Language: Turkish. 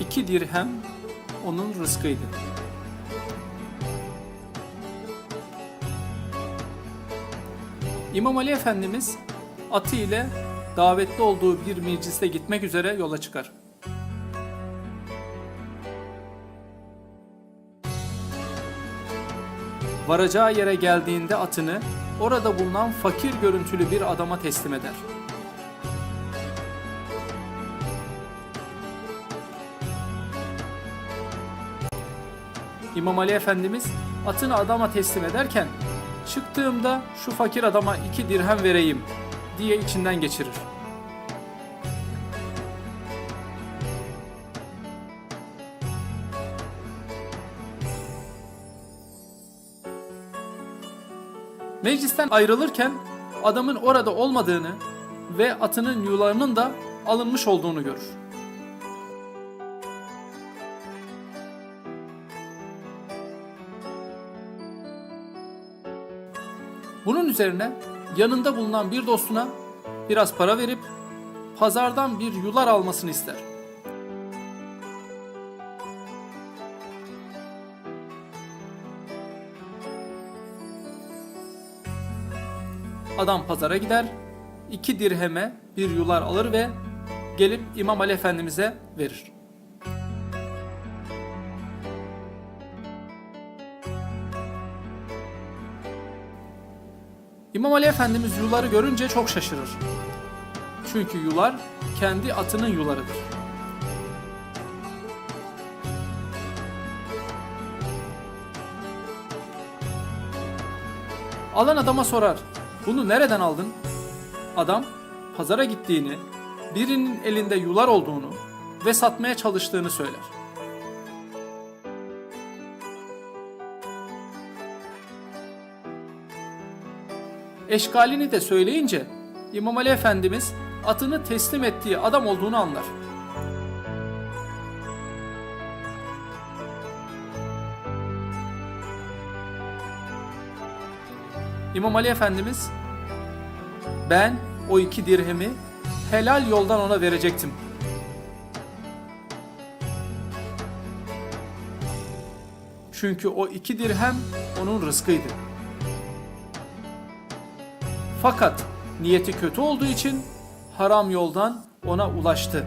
iki dirhem onun rızkıydı. İmam Ali Efendimiz atı ile davetli olduğu bir mecliste gitmek üzere yola çıkar. Varacağı yere geldiğinde atını orada bulunan fakir görüntülü bir adama teslim eder. İmam Ali Efendimiz atını adama teslim ederken çıktığımda şu fakir adama iki dirhem vereyim diye içinden geçirir. Meclisten ayrılırken adamın orada olmadığını ve atının yularının da alınmış olduğunu görür. Bunun üzerine yanında bulunan bir dostuna biraz para verip pazardan bir yular almasını ister. Adam pazara gider, iki dirheme bir yular alır ve gelip İmam Ali Efendimiz'e verir. İmam Ali Efendimiz yuları görünce çok şaşırır. Çünkü yular kendi atının yularıdır. Alan adama sorar. Bunu nereden aldın? Adam pazara gittiğini, birinin elinde yular olduğunu ve satmaya çalıştığını söyler. Eşkalini de söyleyince İmam Ali Efendimiz atını teslim ettiği adam olduğunu anlar. İmam Ali Efendimiz ben o iki dirhemi helal yoldan ona verecektim. Çünkü o iki dirhem onun rızkıydı. Fakat niyeti kötü olduğu için haram yoldan ona ulaştı.